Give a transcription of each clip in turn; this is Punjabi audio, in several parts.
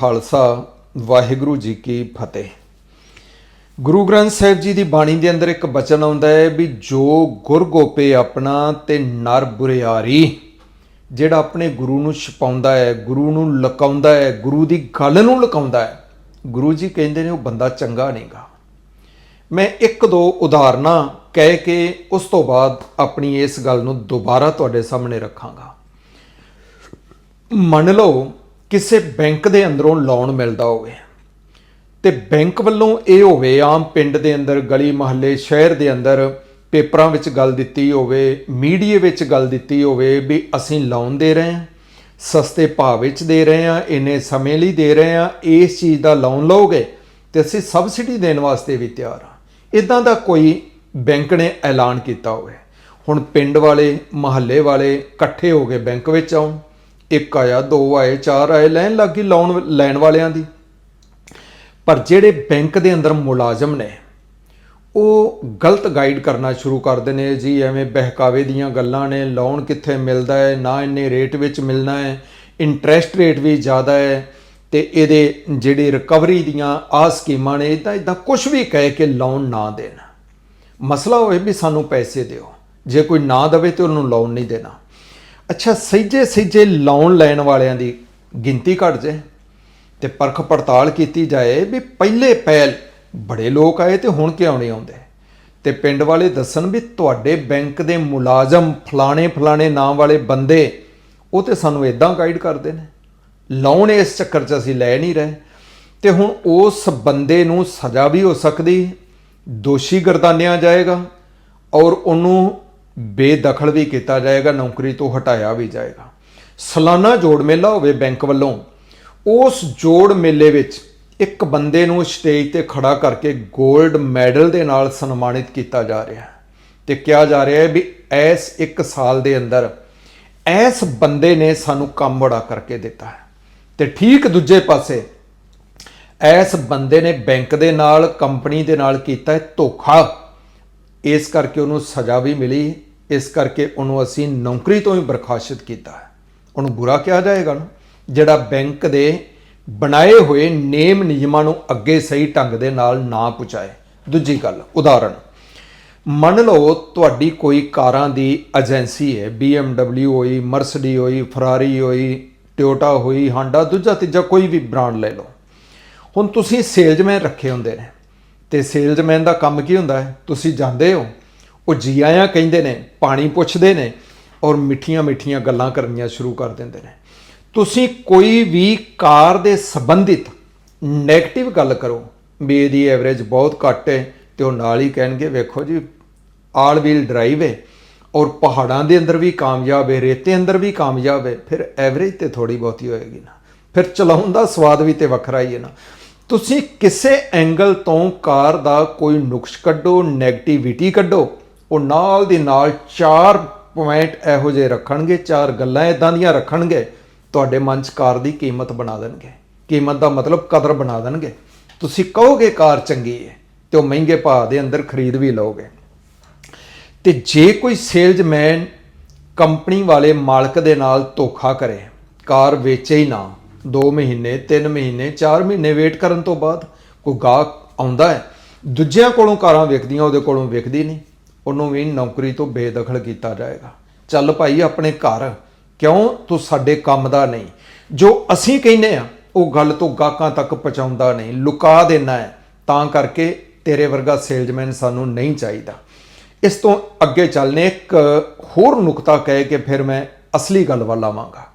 ਖਾਲਸਾ, ਵਾਹਿਗੁਰੂ ਜੀ ਕੀ ਫਤਿਹ। ਗੁਰੂ ਗ੍ਰੰਥ ਸਾਹਿਬ ਜੀ ਦੀ ਬਾਣੀ ਦੇ ਅੰਦਰ ਇੱਕ ਬਚਨ ਆਉਂਦਾ ਹੈ ਵੀ ਜੋ ਗੁਰ ਗੋਪੇ ਆਪਣਾ ਤੇ ਨਰ ਬੁਰਿਆਰੀ, ਜਿਹੜਾ ਆਪਣੇ ਗੁਰੂ ਨੂੰ ਛਪਾਉਂਦਾ ਹੈ, ਗੁਰੂ ਨੂੰ ਲਕਾਉਂਦਾ ਹੈ, ਗੁਰੂ ਦੀ ਗੱਲ ਨੂੰ ਲਕਾਉਂਦਾ ਹੈ, ਗੁਰੂ ਜੀ ਕਹਿੰਦੇ ਨੇ ਉਹ ਬੰਦਾ ਚੰਗਾ ਨਹੀਂਗਾ। ਮੈਂ ਇੱਕ ਦੋ ਉਦਾਹਰਨਾਂ ਕਹਿ ਕੇ ਉਸ ਤੋਂ ਬਾਅਦ ਆਪਣੀ ਇਸ ਗੱਲ ਨੂੰ ਦੁਬਾਰਾ ਤੁਹਾਡੇ ਸਾਹਮਣੇ ਰੱਖਾਂਗਾ। ਮੰਨ ਲਓ ਕਿਸੇ ਬੈਂਕ ਦੇ ਅੰਦਰੋਂ ਲੋਨ ਮਿਲਦਾ ਹੋਵੇ ਤੇ ਬੈਂਕ ਵੱਲੋਂ ਇਹ ਹੋਵੇ, ਆਮ ਪਿੰਡ ਦੇ ਅੰਦਰ, ਗਲੀ ਮੁਹੱਲੇ, ਸ਼ਹਿਰ ਦੇ ਅੰਦਰ ਪੇਪਰਾਂ ਵਿੱਚ ਗੱਲ ਦਿੱਤੀ ਹੋਵੇ ਮੀਡੀਆ ਵਿੱਚ ਗੱਲ ਦਿੱਤੀ ਹੋਵੇ ਵੀ ਅਸੀਂ ਲੋਨ ਦੇ ਰਹੇ ਹਾਂ, ਸਸਤੇ ਭਾਅ ਵਿੱਚ ਦੇ ਰਹੇ ਹਾਂ, ਇੰਨੇ ਸਮੇਂ ਲਈ ਦੇ ਰਹੇ ਹਾਂ, ਇਸ ਚੀਜ਼ ਦਾ ਲੋਨ ਲਓਗੇ ਤੇ ਅਸੀਂ ਸਬਸਿਡੀ ਦੇਣ ਵਾਸਤੇ ਵੀ ਤਿਆਰ ਹਾਂ। ਇਦਾਂ ਦਾ ਕੋਈ ਬੈਂਕ ਨੇ ਐਲਾਨ ਕੀਤਾ ਹੋਵੇ। ਹੁਣ ਪਿੰਡ ਵਾਲੇ, ਮਹੱਲੇ ਵਾਲੇ ਇਕੱਠੇ ਹੋ ਕੇ ਬੈਂਕ ਵਿੱਚ ਆਉਣ। ਇੱਕ ਆਇਆ, ਦੋ ਆਏ, ਚਾਰ ਆਏ, ਲੈਣ ਲੱਗੀ ਲੋਨ ਲੈਣ ਵਾਲਿਆਂ ਦੀ। ਪਰ ਜਿਹੜੇ ਬੈਂਕ ਦੇ ਅੰਦਰ ਮੁਲਾਜ਼ਮ ਨੇ, ਉਹ ਗਲਤ ਗਾਈਡ ਕਰਨਾ ਸ਼ੁਰੂ ਕਰਦੇ ਨੇ, ਜੀ ਐਵੇਂ ਬਹਿਕਾਵੇ ਦੀਆਂ ਗੱਲਾਂ ਨੇ ਲੋਨ ਕਿੱਥੇ ਮਿਲਦਾ ਹੈ, ਨਾ ਇੰਨੇ ਰੇਟ ਵਿੱਚ ਮਿਲਣਾ ਹੈ ਇੰਟਰਸਟ ਰੇਟ ਵੀ ਜ਼ਿਆਦਾ ਹੈ, ਤੇ ਇਹਦੇ ਜਿਹੜੀ ਰਿਕਵਰੀ ਦੀਆਂ ਆ ਸਕੀਮਾਂ ਨੇ ਇਦਾਂ ਇਦਾਂ ਕੁਝ ਵੀ ਕਹਿ ਕੇ ਲੋਨ ਨਾ ਦੇਣ। ਮਸਲਾ ਹੋਵੇ ਵੀ ਸਾਨੂੰ ਪੈਸੇ ਦਿਓ। ਜੇ ਕੋਈ ਨਾ ਦਵੇ ਤੇ ਉਹਨੂੰ ਲੋਨ ਨਹੀਂ ਦੇਣਾ। ਅੱਛਾ ਸਹੀਜੇ ਸਹੀਜੇ ਲੋਨ ਲੈਣ ਵਾਲਿਆਂ ਦੀ ਗਿਣਤੀ ਘਟ ਜਾਏ ਤੇ ਪਰਖ ਪੜਤਾਲ ਕੀਤੀ ਜਾਏ ਵੀ ਪਹਿਲੇ ਪਹਿਲ ਬੜੇ ਲੋਕ ਆਏ ਤੇ ਹੁਣ ਕਿਉਂ ਨਹੀਂ ਆਉਂਦੇ? ਤੇ ਪਿੰਡ ਵਾਲੇ ਦੱਸਣ ਵੀ ਤੁਹਾਡੇ ਬੈਂਕ ਦੇ ਮੁਲਾਜ਼ਮ ਫਲਾਣੇ ਫਲਾਣੇ ਨਾਮ ਵਾਲੇ ਬੰਦੇ, ਉਹ ਤੇ ਸਾਨੂੰ ਇਦਾਂ ਗਾਈਡ ਕਰਦੇ ਨੇ। ਲੋਨ ਇਸ ਚੱਕਰ 'ਚ ਅਸੀਂ ਲੈ ਨਹੀਂ ਰਹੇ। ਤੇ ਹੁਣ ਉਸ ਬੰਦੇ ਨੂੰ ਸਜ਼ਾ ਵੀ ਹੋ ਸਕਦੀ, ਦੋਸ਼ੀ ਗਰਦਾਨਿਆ ਜਾਏਗਾ ਔਰ ਉਹਨੂੰ ਬੇਦਖਲ ਵੀ ਕੀਤਾ ਜਾਏਗਾ, ਨੌਕਰੀ ਤੋਂ ਹਟਾਇਆ ਵੀ ਜਾਏਗਾ। ਸਾਲਾਨਾ ਜੋੜ ਮੇਲਾ ਹੋਵੇ ਬੈਂਕ ਵੱਲੋਂ, ਉਸ ਜੋੜ ਮੇਲੇ ਵਿੱਚ ਇੱਕ ਬੰਦੇ ਨੂੰ ਸਟੇਜ ਤੇ ਖੜਾ ਕਰਕੇ 골ਡ ਮੈਡਲ ਦੇ ਨਾਲ ਸਨਮਾਨਿਤ ਕੀਤਾ ਜਾ ਰਿਹਾ ਹੈ। ਤੇ ਕਿਹਾ ਜਾ ਰਿਹਾ ਹੈ ਵੀ ਇਸ ਇੱਕ ਸਾਲ ਦੇ ਅੰਦਰ ਇਸ ਬੰਦੇ ਨੇ ਸਾਨੂੰ ਕੰਮ ਬੜਾ ਕਰਕੇ ਦਿੱਤਾ ਹੈ। ਤੇ ਠੀਕ ਦੂਜੇ ਪਾਸੇ ਇਸ ਬੰਦੇ ਨੇ ਬੈਂਕ ਦੇ ਨਾਲ, ਕੰਪਨੀ ਦੇ ਨਾਲ ਕੀਤਾ ਹੈ ਧੋਖਾ। ਇਸ ਕਰਕੇ ਉਹਨੂੰ ਸਜ਼ਾ ਵੀ ਮਿਲੀ। ਇਸ ਕਰਕੇ ਉਹਨੂੰ ਅਸੀਂ ਨੌਕਰੀ ਤੋਂ ਹੀ ਬਰਖਾਸਤ ਕੀਤਾ ਹੈ। ਉਹਨੂੰ ਬੁਰਾ ਕਿਹਾ ਜਾਏਗਾ ਨਾ, ਜਿਹੜਾ ਬੈਂਕ ਦੇ ਬਣਾਏ ਹੋਏ ਨੇਮ ਨਿਯਮਾਂ ਨੂੰ ਅੱਗੇ ਸਹੀ ਢੰਗ ਦੇ ਨਾਲ ਨਾ ਪਹੁੰਚਾਏ ਦੂਜੀ ਗੱਲ ਉਦਾਹਰਣ ਮੰਨ ਲਓ ਤੁਹਾਡੀ ਕੋਈ ਕਾਰਾਂ ਦੀ ਏਜੰਸੀ ਹੈ BMW ਹੋਈ, ਮਰਸਡੀ ਹੋਈ, ਫਰਾਰੀ ਹੋਈ, ਟੋਯੋਟਾ ਹੋਈ, ਹਾਂਡਾ, ਦੂਜਾ ਤੀਜਾ ਕੋਈ ਵੀ ਬ੍ਰਾਂਡ ਲੈ ਲਓ। ਹੁਣ ਤੁਸੀਂ ਸੇਲਜ਼ਮੈਨ ਰੱਖੇ ਹੁੰਦੇ ਨੇ। ਤੇ ਸੇਲਜ਼ਮੈਨ ਦਾ ਕੰਮ ਕੀ ਹੁੰਦਾ ਹੈ? ਤੁਸੀਂ ਜਾਂਦੇ ਹੋ ਉਹ ਜੀ ਆਇਆਂ ਕਹਿੰਦੇ ਨੇ, ਪਾਣੀ ਪੁੱਛਦੇ ਨੇ ਔਰ ਮਿੱਠੀਆਂ ਮਿੱਠੀਆਂ ਗੱਲਾਂ ਕਰਨੀਆਂ ਸ਼ੁਰੂ ਕਰ ਦਿੰਦੇ ਨੇ। ਤੁਸੀਂ ਕੋਈ ਵੀ ਕਾਰ ਦੇ ਸੰਬੰਧਿਤ 네ਗੇਟਿਵ ਗੱਲ ਕਰੋ। ਵੀ ਇਹਦੀ ਐਵਰੇਜ ਬਹੁਤ ਘੱਟ ਹੈ ਤੇ ਉਹ ਨਾਲ ਹੀ ਕਹਿਣਗੇ, ਵੇਖੋ ਜੀ ਆਲ ਵੀਲ ਡਰਾਈਵ ਹੈ ਔਰ ਪਹਾੜਾਂ ਦੇ ਅੰਦਰ ਵੀ ਕਾਮਯਾਬ ਹੈ, ਰੇਤੇ ਅੰਦਰ ਵੀ ਕਾਮਯਾਬ ਹੈ, ਫਿਰ ਐਵਰੇਜ ਤੇ ਥੋੜੀ ਬਹੁਤੀ ਹੋਏਗੀ ਨਾ। ਫਿਰ ਚਲਾਉਣ ਦਾ ਸਵਾਦ ਵੀ ਤੇ ਵੱਖਰਾ ਹੀ ਹੈ ਨਾ। ਤੁਸੀਂ ਕਿਸੇ ਐਂਗਲ ਤੋਂ ਕਾਰ ਦਾ ਕੋਈ ਨੁਕਸ ਕੱਢੋ 네ਗੇਟਿਵਿਟੀ ਕੱਢੋ ਉਹ ਨਾਲ ਦੀ ਨਾਲ ਚਾਰ ਪੁਆਇੰਟ ਇਹੋ ਜਿਹੇ ਰੱਖਣਗੇ, ਚਾਰ ਗੱਲਾਂ ਇਦਾਂ ਦੀਆਂ ਰੱਖਣਗੇ, ਤੁਹਾਡੇ ਮਨ 'ਚ ਕਾਰ ਦੀ ਕੀਮਤ ਬਣਾ ਦੇਣਗੇ। ਕੀਮਤ ਦਾ ਮਤਲਬ ਕਦਰ ਬਣਾ ਦੇਣਗੇ। ਤੁਸੀਂ ਕਹੋਗੇ ਕਾਰ ਚੰਗੀ ਹੈ ਤੇ ਉਹ ਮਹਿੰਗੇ ਭਾਅ ਦੇ ਅੰਦਰ ਖਰੀਦ ਵੀ ਲਓਗੇ। ਤੇ ਜੇ ਕੋਈ ਸੇਲਜ਼ਮੈਨ ਕੰਪਨੀ ਵਾਲੇ ਮਾਲਕ ਦੇ ਨਾਲ ਧੋਖਾ ਕਰੇ, ਕਾਰ ਵੇਚੇ ਹੀ ਨਾ 2 ਮਹੀਨੇ 3 ਮਹੀਨੇ 4 ਮਹੀਨੇ ਵੇਟ ਕਰਨ ਤੋਂ ਬਾਅਦ ਕੋਈ ਗਾਹਕ ਆਉਂਦਾ ਹੈ, ਦੂਜਿਆਂ ਕੋਲੋਂ ਕਾਰਾਂ ਵਿਕਦੀਆਂ ਉਹਦੇ ਕੋਲੋਂ ਵੇਖਦੀ ਨਹੀਂ। ਉਹਨੂੰ ਵੀ ਨੌਕਰੀ ਤੋਂ ਬੇਦਖਲ ਕੀਤਾ ਜਾਏਗਾ। ਚੱਲ ਭਾਈ ਆਪਣੇ ਘਰ, ਕਿਉਂ ਤੂੰ ਸਾਡੇ ਕੰਮ ਦਾ ਨਹੀਂ? ਜੋ ਅਸੀਂ ਕਹਿੰਨੇ ਆ ਉਹ ਗੱਲ ਤੋਂ ਗਾਹਕਾਂ ਤੱਕ ਪਹੁੰਚਾਉਂਦਾ ਨਹੀਂ। ਲੁਕਾ ਦੇਣਾ ਹੈ, ਤਾਂ ਕਰਕੇ ਤੇਰੇ ਵਰਗਾ ਸੇਲਜ਼ਮੈਨ ਸਾਨੂੰ ਨਹੀਂ ਚਾਹੀਦਾ। ਇਸ ਤੋਂ ਅੱਗੇ ਚੱਲਨੇ, ਇੱਕ ਹੋਰ ਨੁਕਤਾ ਕਹਿ ਕੇ ਫਿਰ ਮੈਂ ਅਸਲੀ ਗੱਲ ਵੱਲ ਆਵਾਂਗਾ।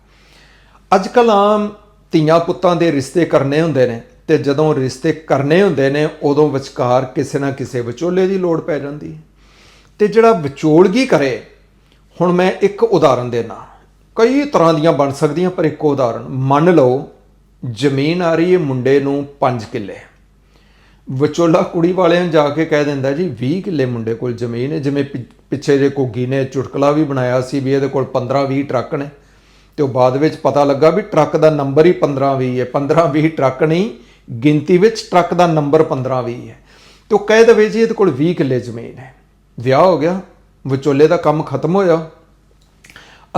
ਅੱਜ ਕੱਲ੍ਹ ਆਮ ਧੀਆਂ ਪੁੱਤਾਂ ਦੇ ਰਿਸ਼ਤੇ ਕਰਨੇ ਹੁੰਦੇ ਨੇ ਤੇ ਜਦੋਂ ਰਿਸ਼ਤੇ ਕਰਨੇ ਹੁੰਦੇ ਨੇ, ਉਦੋਂ ਵਿਚਕਾਰ ਕਿਸੇ ਨਾ ਕਿਸੇ ਵਿਚੋਲੇ ਦੀ ਲੋੜ ਪੈ ਜਾਂਦੀ ਹੈ। ਤੇ ਜਿਹੜਾ ਵਿਚੋਲਗੀ ਕਰੇ, ਹੁਣ ਮੈਂ ਇੱਕ ਉਦਾਹਰਨ ਦੇਣਾ। ਕਈ ਤਰ੍ਹਾਂ ਦੀਆਂ ਬਣ ਸਕਦੀਆਂ, ਪਰ ਇੱਕ ਉਦਾਹਰਨ। ਮੰਨ ਲਓ, ਜ਼ਮੀਨ ਆ ਰਹੀ ਹੈ ਮੁੰਡੇ ਨੂੰ 5 ਕਿੱਲੇ। ਵਿਚੋਲਾ ਕੁੜੀ ਵਾਲਿਆਂ ਨੂੰ ਜਾ ਕੇ ਕਹਿ ਦਿੰਦਾ ਜੀ 20 ਕਿੱਲੇ ਮੁੰਡੇ ਕੋਲ ਜ਼ਮੀਨ ਹੈ, ਜਿਵੇਂ ਪਿ- ਪਿੱਛੇ ਜੇ ਕੋਗੀ ਨੇ ਚੁਟਕਲਾ ਵੀ ਬਣਾਇਆ ਸੀ ਵੀ ਇਹਦੇ ਕੋਲ 15 20 ਟਰੱਕ ਨੇ। ਤੇ ਉਹ ਬਾਅਦ ਵਿੱਚ ਪਤਾ ਲੱਗਾ ਵੀ ਟਰੱਕ ਦਾ ਨੰਬਰ ਹੀ 15 20 ਹੈ। 15 20 ਟਰੱਕ ਨਹੀਂ, ਗਿਣਤੀ ਵਿੱਚ ਟਰੱਕ ਦਾ ਨੰਬਰ 15 20 ਹੈ। ਤੇ ਉਹ ਕਹਿ ਦਵੇ ਜੀ, ਇਹਦੇ ਕੋਲ 20 ਕਿੱਲੇ ਜ਼ਮੀਨ ਹੈ। ਵਿਆਹ ਹੋ ਗਿਆ, ਵਿਚੋਲੇ ਦਾ ਕੰਮ ਖਤਮ ਹੋਇਆ।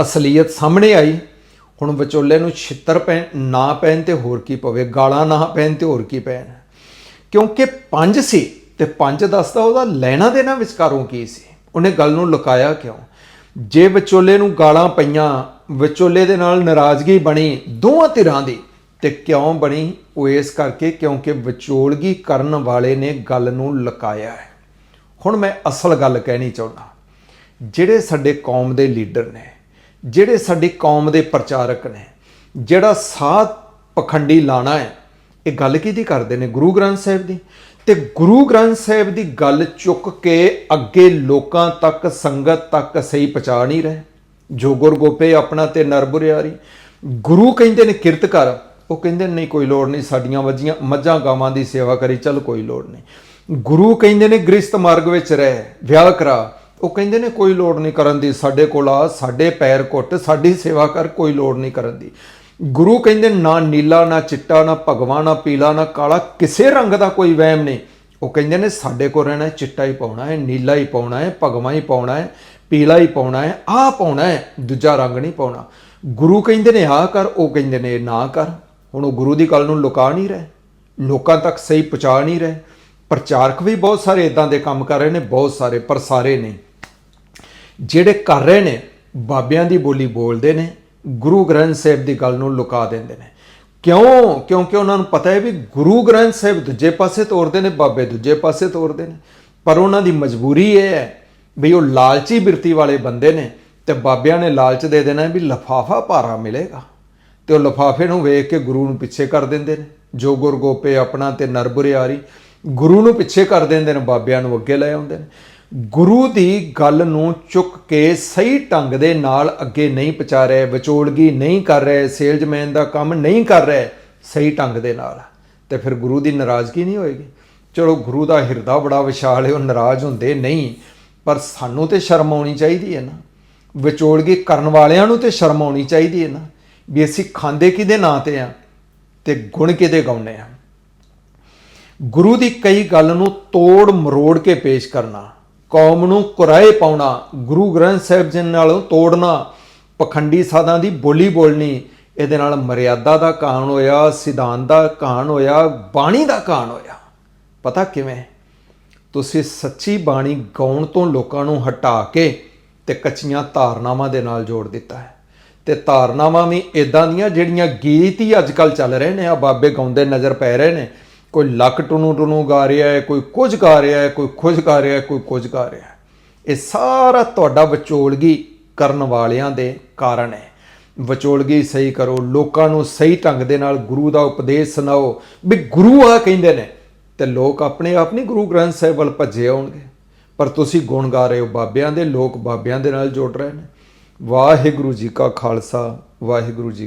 ਅਸਲੀਅਤ ਸਾਹਮਣੇ ਆਈ। ਹੁਣ ਵਿਚੋਲੇ ਨੂੰ ਛਿੱਤਰ ਪੈ ਨਾ ਪੈਣ ਤੇ ਹੋਰ ਕੀ ਪਵੇ, ਗਾਲਾਂ ਨਾ ਪੈਣ ਤੇ ਹੋਰ ਕੀ ਪੈਣ। ਕਿਉਂਕਿ ਪੰਜ ਸੀ ਤੇ ਪੰਜ ਦੱਸਦਾ ਉਹਦਾ ਲੈਣਾ ਦੇਣਾ ਵਿਚਕਾਰੋਂ ਕੀ ਸੀ? ਉਹਨੇ ਗੱਲ ਨੂੰ ਲੁਕਾਇਆ ਕਿਉਂ? ਜੇ ਵਿਚੋਲੇ ਨੂੰ ਗਾਲਾਂ ਪਈਆਂ, ਵਿਚੋਲੇ ਦੇ ਨਾਲ ਨਾਰਾਜ਼ਗੀ ਬਣੀ ਦੋਵਾਂ ਧਿਰਾਂ ਦੀ, ਤੇ ਕਿਉਂ ਬਣੀ? ਉਹ ਇਸ ਕਰਕੇ ਕਿਉਂਕਿ ਵਿਚੋਲਗੀ ਕਰਨ ਵਾਲੇ ਨੇ ਗੱਲ ਨੂੰ ਲੁਕਾਇਆ ਹੈ। ਹੁਣ ਮੈਂ ਅਸਲ ਗੱਲ ਕਹਿਣੀ ਚਾਹੁੰਦਾ ਜਿਹੜੇ ਸਾਡੇ ਕੌਮ ਦੇ ਲੀਡਰ ਨੇ, ਜਿਹੜੇ ਸਾਡੀ ਕੌਮ ਦੇ ਪ੍ਰਚਾਰਕ ਨੇ, ਜਿਹੜਾ ਸਾਥ ਪਖੰਡੀ ਲਾਣਾ ਹੈ, ਇਹ ਗੱਲ ਕਿਹਦੀ ਕਰਦੇ ਨੇ? ਗੁਰੂ ਗ੍ਰੰਥ ਸਾਹਿਬ ਦੀ। ਤੇ ਗੁਰੂ ਗ੍ਰੰਥ ਸਾਹਿਬ ਦੀ ਗੱਲ ਚੁੱਕ ਕੇ ਅੱਗੇ ਲੋਕਾਂ ਤੱਕ, ਸੰਗਤ ਤੱਕ ਸਹੀ ਪਹੁੰਚਾ ਨਹੀਂ ਰਹੇ। ਜੋ ਗੁਰ ਗੋਪੇ ਆਪਣਾ ਤੇ ਨਰਬੁਰਿਆਰੀ ਗੁਰੂ ਕਹਿੰਦੇ ਨੇ ਕਿਰਤ ਕਰ। ਉਹ ਕਹਿੰਦੇ ਨਹੀਂ, ਕੋਈ ਲੋੜ ਨਹੀਂ, ਸਾਡੀਆਂ ਵੱਜੀਆਂ ਮੱਝਾਂ ਗਾਵਾਂ ਦੀ ਸੇਵਾ ਕਰੀ, ਚੱਲ ਕੋਈ ਲੋੜ ਨਹੀਂ। ਗੁਰੂ ਕਹਿੰਦੇ ਨੇ ਗ੍ਰਸਤ ਮਾਰਗ ਵਿੱਚ ਰਹਿ, ਵਿਆਹ ਕਰਾ। ਉਹ ਕਹਿੰਦੇ ਨੇ ਕੋਈ ਲੋੜ ਨਹੀਂ ਕਰਨ ਦੀ, ਸਾਡੇ ਕੋਲ ਆ, ਸਾਡੇ ਪੈਰ ਘੁੱਟ, ਸਾਡੀ ਸੇਵਾ ਕਰ, ਕੋਈ ਲੋੜ ਨਹੀਂ ਕਰਨ ਦੀ। ਗੁਰੂ ਕਹਿੰਦੇ ਨਾ ਨੀਲਾ, ਨਾ ਚਿੱਟਾ, ਨਾ ਭਗਵਾ ਨਾ ਪੀਲਾ, ਨਾ ਕਾਲਾ, ਕਿਸੇ ਰੰਗ ਦਾ ਕੋਈ ਵਹਿਮ ਨਹੀਂ। ਉਹ ਕਹਿੰਦੇ ਨੇ ਸਾਡੇ ਕੋਲ ਰਹਿਣਾ ਚਿੱਟਾ ਹੀ ਪਾਉਣਾ ਹੈ, ਨੀਲਾ ਹੀ ਪਾਉਣਾ ਹੈ ਭਗਵਾ ਹੀ ਪਾਉਣਾ ਹੈ, ਪੀਲਾ ਹੀ ਪਾਉਣਾ ਹੈ ਆਹ ਪਾਉਣਾ ਹੈ, ਦੂਜਾ ਰੰਗ ਨਹੀਂ ਪਾਉਣਾ। ਗੁਰੂ ਕਹਿੰਦੇ ਨੇ ਆਹ ਕਰ, ਉਹ ਕਹਿੰਦੇ ਨੇ ਨਾ ਕਰ। ਹੁਣ ਉਹ ਗੁਰੂ ਦੀ ਗੱਲ ਨੂੰ ਲੁਕਾ ਨਹੀਂ ਰਹੇ, ਲੋਕਾਂ ਤੱਕ ਸਹੀ ਪਹੁੰਚਾ ਨਹੀਂ ਰਹੇ। ਪ੍ਰਚਾਰਕ ਵੀ ਬਹੁਤ ਸਾਰੇ ਇਦਾਂ ਦੇ ਕੰਮ ਕਰ ਰਹੇ ਨੇ, ਬਹੁਤ ਸਾਰੇ, ਪਰ ਸਾਰੇ ਨਹੀਂ। ਜਿਹੜੇ ਕਰ ਰਹੇ ਨੇ, ਬਾਬਿਆਂ ਦੀ ਬੋਲੀ ਬੋਲਦੇ ਨੇ, ਗੁਰੂ ਗ੍ਰੰਥ ਸਾਹਿਬ ਦੀ ਗੱਲ ਨੂੰ ਲੁਕਾ ਦਿੰਦੇ ਨੇ। ਕਿਉਂ? ਕਿਉਂਕਿ ਉਹਨਾਂ ਨੂੰ ਪਤਾ ਹੈ ਵੀ ਗੁਰੂ ਗ੍ਰੰਥ ਸਾਹਿਬ ਦੂਜੇ ਪਾਸੇ ਤੋਰਦੇ ਨੇ, ਬਾਬੇ ਦੂਜੇ ਪਾਸੇ ਤੋਰਦੇ ਨੇ। ਪਰ ਉਹਨਾਂ ਦੀ ਮਜਬੂਰੀ ਇਹ ਹੈ ਵੀ ਉਹ ਲਾਲਚੀ ਬਿਰਤੀ ਵਾਲੇ ਬੰਦੇ ਨੇ ਤੇ ਬਾਬਿਆਂ ਨੇ ਲਾਲਚ ਦੇ ਦੇਣਾ ਵੀ ਲਫਾਫਾ ਭਾਰਾ ਮਿਲੇਗਾ। ਤੇ ਉਹ ਲਫਾਫੇ ਨੂੰ ਵੇਖ ਕੇ ਗੁਰੂ ਨੂੰ ਪਿੱਛੇ ਕਰ ਦਿੰਦੇ ਨੇ। ਜੋ ਗੁਰ ਗੋਪੇ ਆਪਣਾ ਤੇ ਨਰਬੁਰਿਆਰੀ ਗੁਰੂ ਨੂੰ ਪਿੱਛੇ ਕਰ ਦਿੰਦੇ ਨੇ, ਬਾਬਿਆਂ ਨੂੰ ਅੱਗੇ ਲੈ ਆਉਂਦੇ ਨੇ। ਗੁਰੂ ਦੀ ਗੱਲ ਨੂੰ ਚੁੱਕ ਕੇ ਸਹੀ ਢੰਗ ਦੇ ਨਾਲ ਅੱਗੇ ਨਹੀਂ ਪਹੁੰਚਾ ਰਹੇ, ਵਿਚੋਲਗੀ ਨਹੀਂ ਕਰ ਰਹੇ, ਸੇਲਜ਼ਮੈਨ ਦਾ ਕੰਮ ਨਹੀਂ ਕਰ ਰਹੇ, ਸਹੀ ਢੰਗ ਦੇ ਨਾਲ। ਤੇ ਫਿਰ ਗੁਰੂ ਦੀ ਨਾਰਾਜ਼ਗੀ ਨਹੀਂ ਹੋਏਗੀ? ਚਲੋ, ਗੁਰੂ ਦਾ ਹਿਰਦਾ ਬੜਾ ਵਿਸ਼ਾਲ ਹੈ, ਉਹ ਨਾਰਾਜ਼ ਹੁੰਦੇ ਨਹੀਂ, ਪਰ ਸਾਨੂੰ ਤੇ ਸ਼ਰਮ ਆਉਣੀ ਚਾਹੀਦੀ ਹੈ ਨਾ। ਵਿਚੋਲਗੀ ਕਰਨ ਵਾਲਿਆਂ ਨੂੰ ਤੇ ਸ਼ਰਮ ਆਉਣੀ ਚਾਹੀਦੀ ਹੈ ਨਾ, ਵੀ ਅਸੀਂ ਖਾਂਦੇ ਕਿਹਦੇ ਨਾਂ ਤੇ ਆ ਤੇ ਗੁਣ ਕਿਹਦੇ ਗਾਉਂਦੇ ਆ? ਗੁਰੂ ਦੀ ਕਈ ਗੱਲ ਨੂੰ ਤੋੜ ਮਰੋੜ ਕੇ ਪੇਸ਼ ਕਰਨਾ, ਕੌਮ ਨੂੰ ਕੁਰਾਏ ਪਾਉਣਾ, ਗੁਰੂ ਗ੍ਰੰਥ ਸਾਹਿਬ ਜੀ ਨਾਲੋਂ ਤੋੜਨਾ, ਪਖੰਡੀ ਸਾਧਾਂ ਦੀ ਬੋਲੀ ਬੋਲਣੀ, ਇਹਦੇ ਨਾਲ ਮਰਿਆਦਾ ਦਾ ਕਾਣ ਹੋਇਆ, ਸਿਧਾਂਤ ਦਾ ਕਾਣ ਹੋਇਆ, ਬਾਣੀ ਦਾ ਕਾਣ ਹੋਇਆ। ਪਤਾ ਕਿਵੇਂ? ਤੁਸੀਂ ਸੱਚੀ ਬਾਣੀ ਗਾਉਣ ਤੋਂ ਲੋਕਾਂ ਨੂੰ ਹਟਾ ਕੇ ਤੇ ਕੱਚੀਆਂ ਧਾਰਨਾਵਾਂ ਦੇ ਨਾਲ ਜੋੜ ਦਿੱਤਾ ਹੈ। ਤੇ ਧਾਰਨਾਵਾਂ ਵੀ ਇਦਾਂ ਦੀਆਂ ਜਿਹੜੀਆਂ ਗੀਤ ਹੀ ਅੱਜ ਕੱਲ ਚੱਲ ਰਹੇ ਨੇ, ਆ ਬਾਬੇ ਗਾਉਂਦੇ ਨਜ਼ਰ ਪੈ ਰਹੇ ਨੇ ਕੋਈ ਲੱਕ ਟੁਨੂ ਟੁਨੂ ਗਾ ਰਿਹਾ ਹੈ, ਕੋਈ ਕੁਝ ਗਾ ਰਿਹਾ ਹੈ, ਕੋਈ ਕੁਝ ਗਾ ਰਿਹਾ ਹੈ, ਕੋਈ ਕੁਝ ਗਾ ਰਿਹਾ ਹੈ। ਇਹ ਸਾਰਾ ਤੁਹਾਡਾ ਵਿਚੋਲਗੀ ਕਰਨ ਵਾਲਿਆਂ ਦੇ ਕਾਰਨ ਹੈ। ਵਿਚੋਲਗੀ ਸਹੀ ਕਰੋ, ਲੋਕਾਂ ਨੂੰ ਸਹੀ ਢੰਗ ਦੇ ਨਾਲ ਗੁਰੂ ਦਾ ਉਪਦੇਸ਼ ਸੁਣਾਓ। ਵੀ ਗੁਰੂ ਆ ਕਹਿੰਦੇ ਨੇ, ਤੇ ਲੋਕ ਆਪਣੇ ਆਪ ਨਹੀਂ ਗੁਰੂ ਗ੍ਰੰਥ ਸਾਹਿਬ ਵੱਲ ਭੱਜੇ ਆਉਣਗੇ। ਪਰ ਤੁਸੀਂ ਗੁਣ ਗਾ ਰਹੇ ਹੋ, ਬਾਬਿਆਂ ਦੇ ਲੋਕ ਬਾਬਿਆਂ ਦੇ ਨਾਲ ਜੁੜ ਰਹੇ ਨੇ। ਵਾਹਿਗੁਰੂ ਜੀ ਕਾ ਖਾਲਸਾ, ਵਾਹਿਗੁਰੂ ਜੀ